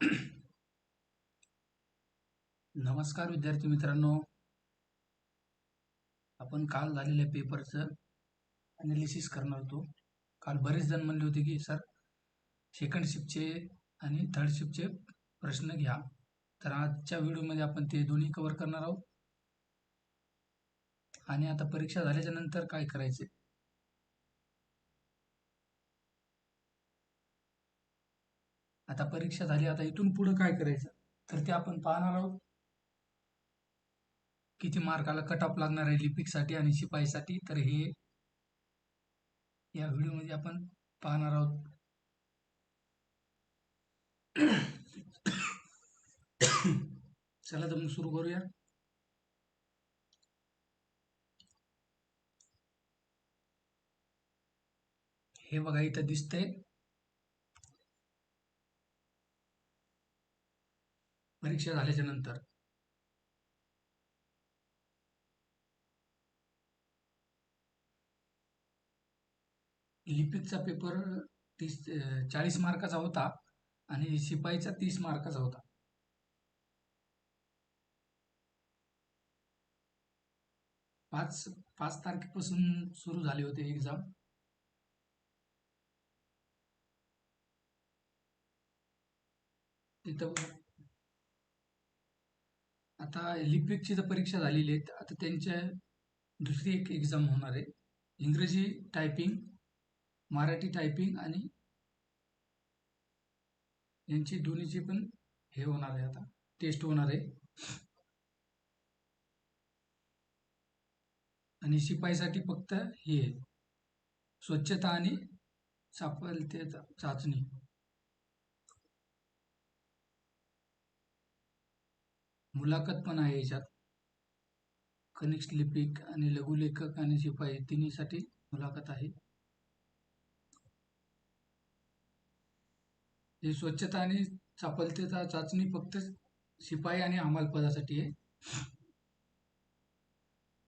नमस्कार विद्यार्थी मित्रांनो. आपण काल झालेल्या पेपरचं अनालिसिस करणार होतो. काल बरेच जण म्हणले होते की सर सेकंड शिफ्टचे आणि थर्ड शिफ्टचे प्रश्न घ्या. तर आजच्या व्हिडिओमध्ये आपण ते दोन्ही कव्हर करणार आहोत. आणि आता परीक्षा झाल्याच्यानंतर काय करायचे? आता परीक्षा झाली आता इथून पुढे काय करायचं? तर ते आपण पाहणार आहोत. किती मार्काला कट ऑफ लागणार आहे लिपिकसाठी आणि शिपाईसाठी. तर हे या व्हिडिओमध्ये आपण पाहणार आहोत. चला तर मग सुरू करूया. हे बघा इथं दिसतंय. परीक्षा झाल्याच्यानंतर. लिपिकचा पेपर तीस चाळीस मार्काचा होता आणि शिपाईचा तीस मार्काचा होता. पाच पाच तारखेपासून सुरू झाले होते एक्झाम तिथं आता लिपिकची तर परीक्षा झालेली आहेत आता त्यांच्या दुसरी एक एक्झाम होणार आहे. इंग्रजी टायपिंग मराठी टायपिंग आणि यांची दोन्हीची पण हे होणार आहे आता. टेस्ट होणार आहे. आणि शिपाईसाठी फक्त हे स्वच्छता आणि साफलतेचा चाचणी. मुलाखत पण आहे याच्यात. कनिष्ठ लिपिक आणि लघुलेखक आणि शिपाई तिन्हीसाठी मुलाखत आहे. हे स्वच्छता आणि चापलतेचा चाचणी फक्त शिपाई आणि अंमलपदासाठी आहे.